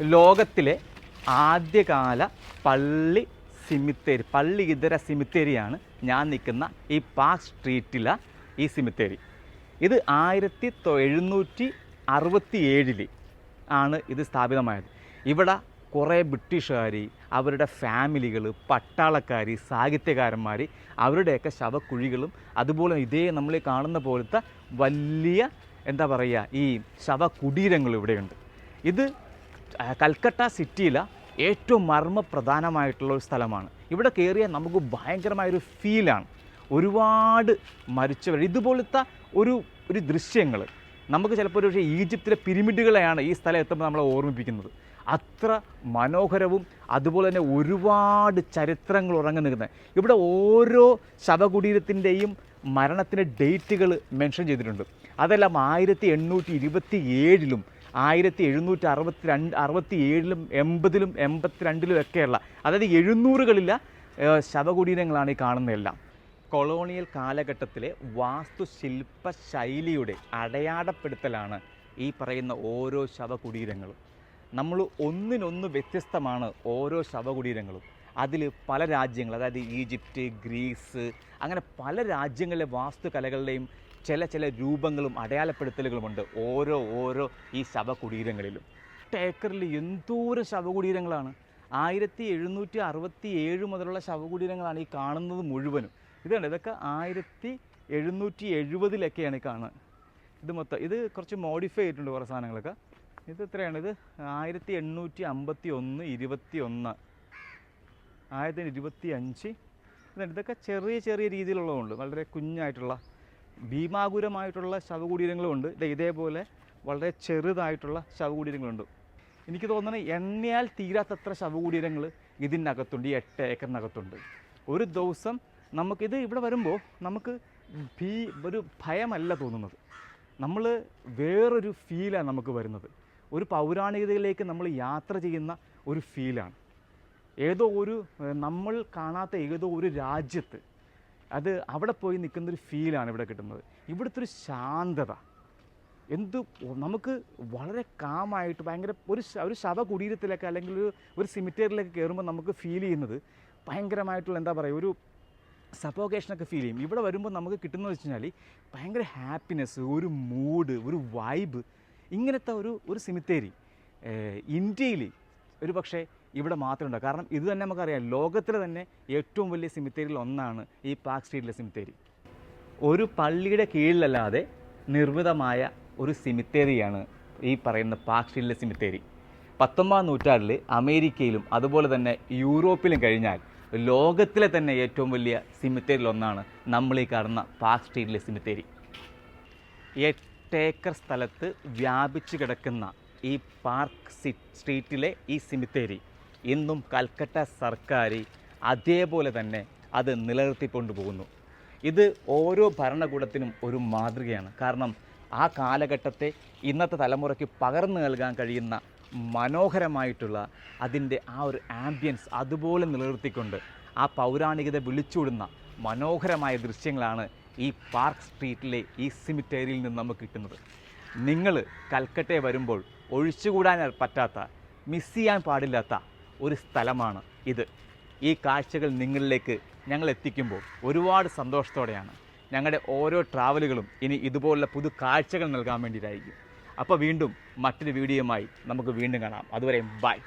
ലോകത്തിലെ ആദ്യകാല പള്ളി സിമിത്തേരി പള്ളി ഇതര സിമിത്തേരിയാണ് ഞാൻ നിൽക്കുന്ന ഈ പാർക്ക് സ്ട്രീറ്റിലെ ഈ സിമിത്തേരി. ഇത് ആയിരത്തി എഴുന്നൂറ്റി അറുപത്തി ഏഴിൽ ആണ് ഇത് സ്ഥാപിതമായത്. ഇവിടെ കുറേ ബ്രിട്ടീഷുകാർ അവരുടെ ഫാമിലികൾ പട്ടാളക്കാർ സാഹിത്യകാരന്മാർ അവരുടെയൊക്കെ ശവക്കുഴികളും അതുപോലെ ഇതേ നമ്മൾ കാണുന്ന പോലത്തെ വലിയ എന്താ പറയുക ഈ ശവകുടീരങ്ങൾ ഇവിടെയുണ്ട്. ഇത് കൽക്കട്ട സിറ്റിയിലെ ഏറ്റവും മർമ്മപ്രധാനമായിട്ടുള്ള ഒരു സ്ഥലമാണ്. ഇവിടെ കയറിയാൽ നമുക്ക് ഭയങ്കരമായൊരു ഫീലാണ്. ഒരുപാട് മരിച്ചവർ ഇതുപോലത്തെ ഒരു ഒരു ദൃശ്യങ്ങൾ നമുക്ക് ചിലപ്പോൾ ഒരു പക്ഷേ ഈജിപ്തിലെ പിരമിഡുകളെയാണ് ഈ സ്ഥലം എത്തുമ്പോൾ നമ്മളെ ഓർമ്മിപ്പിക്കുന്നത്. അത്ര മനോഹരവും അതുപോലെ തന്നെ ഒരുപാട് ചരിത്രങ്ങൾ ഉറങ്ങി നിൽക്കുന്നത്. ഇവിടെ ഓരോ ശവകുടീരത്തിന്റെയും മരണത്തിന്റെ ഡേറ്റുകൾ മെൻഷൻ ചെയ്തിട്ടുണ്ട്. അതെല്ലാം ആയിരത്തി എണ്ണൂറ്റി ഇരുപത്തി ഏഴിലും ആയിരത്തി എഴുന്നൂറ്റി അറുപത്തി രണ്ട് അറുപത്തി ഏഴിലും എൺപതിലും എൺപത്തിരണ്ടിലും ഒക്കെയുള്ള അതായത് എഴുന്നൂറുകളില്ല ശവകുടീരങ്ങളാണ് ഈ കാണുന്നതെല്ലാം. കൊളോണിയൽ കാലഘട്ടത്തിലെ വാസ്തുശില്പ ശൈലിയുടെ അടയാളപ്പെടുത്തലാണ് ഈ പറയുന്ന ഓരോ ശവകുടീരങ്ങളും. നമ്മൾ ഒന്നിനൊന്ന് വ്യത്യസ്തമാണ് ഓരോ ശവകുടീരങ്ങളും. അതിൽ പല രാജ്യങ്ങൾ അതായത് ഈജിപ്റ്റ് ഗ്രീസ് അങ്ങനെ പല രാജ്യങ്ങളിലെ വാസ്തുകലകളുടെയും ചില ചില രൂപങ്ങളും അടയാളപ്പെടുത്തലുകളുമുണ്ട് ഓരോ ഓരോ ഈ ശവകുടീരങ്ങളിലും. ടേക്കറിൽ എന്തോരം ശവകുടീരങ്ങളാണ്? ആയിരത്തി എഴുന്നൂറ്റി അറുപത്തി ഏഴ് മുതലുള്ള ശവകുടീരങ്ങളാണ് ഈ കാണുന്നത് മുഴുവനും. ഇതുണ്ട് ഇതൊക്കെ ആയിരത്തി എഴുന്നൂറ്റി എഴുപതിലൊക്കെയാണ് ഈ കാണുക ഇത് മൊത്തം ഇത് കുറച്ച് മോഡിഫൈ ചെയ്തിട്ടുണ്ട് കുറേ സാധനങ്ങളൊക്കെ. ഇത് എത്രയാണ്? ഇത് ആയിരത്തി എണ്ണൂറ്റി അമ്പത്തി ഒന്ന് ഇരുപത്തി ഒന്ന് ആയിരത്തി ഇരുപത്തി അഞ്ച് ഇതൊക്കെ ചെറിയ ചെറിയ രീതിയിലുള്ളതുണ്ട്. വളരെ കുഞ്ഞായിട്ടുള്ള ഭീമാകുരമായിട്ടുള്ള ശവകുടീരങ്ങളുമുണ്ട്. ഇത് ഇതേപോലെ വളരെ ചെറുതായിട്ടുള്ള ശവകുടീരങ്ങളുണ്ട്. എനിക്ക് തോന്നുന്നത് എണ്ണയാൽ തീരാത്തത്ര ശവകുടീരങ്ങൾ ഇതിനകത്തുണ്ട് ഈ എട്ട് ഏക്കറിനകത്തുണ്ട്. ഒരു ദിവസം നമുക്കിത് ഇവിടെ വരുമ്പോൾ നമുക്ക് ഭീ ഒരു ഭയമല്ല തോന്നുന്നത്. നമ്മൾ വേറൊരു ഫീലാണ് നമുക്ക് വരുന്നത്. ഒരു പൗരാണികതയിലേക്ക് നമ്മൾ യാത്ര ചെയ്യുന്ന ഒരു ഫീലാണ് ഏതോ ഒരു നമ്മൾ കാണാത്ത ഏതോ ഒരു രാജ്യത്ത് അത് അവിടെ പോയി നിൽക്കുന്നൊരു ഫീലാണ് ഇവിടെ കിട്ടുന്നത്. ഇവിടുത്തെ ഒരു ശാന്തത. എന്ത് നമുക്ക് വളരെ കാമായിട്ട് ഭയങ്കര ഒരു ഒരു ശവകുടീരത്തിലൊക്കെ അല്ലെങ്കിൽ ഒരു ഒരു സിമിറ്റേറിയിലൊക്കെ കയറുമ്പോൾ നമുക്ക് ഫീൽ ചെയ്യുന്നത് ഭയങ്കരമായിട്ടുള്ള എന്താ പറയുക ഒരു സപ്പോക്കേഷനൊക്കെ ഫീൽ ചെയ്യും. ഇവിടെ വരുമ്പോൾ നമുക്ക് കിട്ടുന്നത് വെച്ച് കഴിഞ്ഞാൽ ഭയങ്കര ഹാപ്പിനെസ് ഒരു മൂഡ് ഒരു വൈബ് ഇങ്ങനത്തെ ഒരു ഒരു സിമിത്തേരി ഇന്ത്യയിൽ ഒരു പക്ഷേ ഇവിടെ മാത്രമേ ഉണ്ടാവും കാരണം ഇത് തന്നെ നമുക്കറിയാം ലോകത്തിലെ തന്നെ ഏറ്റവും വലിയ സിമിത്തേരിയിൽ ഒന്നാണ് ഈ പാർക്ക് സ്ട്രീറ്റിലെ സിമിത്തേരി ഒരു പള്ളിയുടെ കീഴിലല്ലാതെ നിർമ്മിതമായ ഒരു സിമിത്തേരിയാണ് ഈ പറയുന്ന പാർക്ക് സ്ട്രീറ്റിലെ സിമിത്തേരി പത്തൊമ്പതാം നൂറ്റാണ്ടിൽ അമേരിക്കയിലും അതുപോലെ തന്നെ യൂറോപ്പിലും കഴിഞ്ഞാൽ ലോകത്തിലെ തന്നെ ഏറ്റവും വലിയ സിമിത്തേരിയിലൊന്നാണ് നമ്മൾ ഈ കാണുന്ന പാർക്ക് സ്ട്രീറ്റിലെ സിമിത്തേരി എട്ടേക്കർ സ്ഥലത്ത് വ്യാപിച്ചു കിടക്കുന്ന ഈ പാർക്ക് സ്ട്രീറ്റിലെ ഈ സിമിത്തേരി ഇന്നും കൽക്കട്ട സർക്കാർ അതേപോലെ തന്നെ അത് നിലനിർത്തിക്കൊണ്ടു പോകുന്നു. ഇത് ഓരോ ഭരണകൂടത്തിനും ഒരു മാതൃകയാണ്. കാരണം ആ കാലഘട്ടത്തെ ഇന്നത്തെ തലമുറയ്ക്ക് പകർന്നു നൽകാൻ കഴിയുന്ന മനോഹരമായിട്ടുള്ള അതിന്റെ ആ ഒരു ആംബിയൻസ് അതുപോലെ നിലനിർത്തിക്കൊണ്ട് ആ പൗരാണികത വിളിച്ചൂടുന്ന മനോഹരമായ ദൃശ്യങ്ങളാണ് ഈ പാർക്ക് സ്ട്രീറ്റിലെ ഈ സിമിറ്റേരിയിൽ നിന്ന് നമുക്ക് കിട്ടുന്നത്. നിങ്ങൾ കൽക്കട്ടയെ വരുമ്പോൾ ഒഴിച്ചുകൂടാൻ പറ്റാത്ത മിസ് ചെയ്യാൻ പാടില്ലാത്ത ഒരു സ്ഥലമാണ് ഇത്. ഈ കാഴ്ചകൾ നിങ്ങളിലേക്ക് ഞങ്ങൾ എത്തിക്കുമ്പോൾ ഒരുപാട് സന്തോഷത്തോടെയാണ്. ഞങ്ങളുടെ ഓരോ ട്രാവലുകളും ഇനി ഇതുപോലുള്ള പുതു കാഴ്ചകൾ നൽകാൻ വേണ്ടിയിട്ടായിരിക്കും. അപ്പോൾ വീണ്ടും മറ്റൊരു വീഡിയോയുമായി നമുക്ക് വീണ്ടും കാണാം. അതുവരെയും ബൈ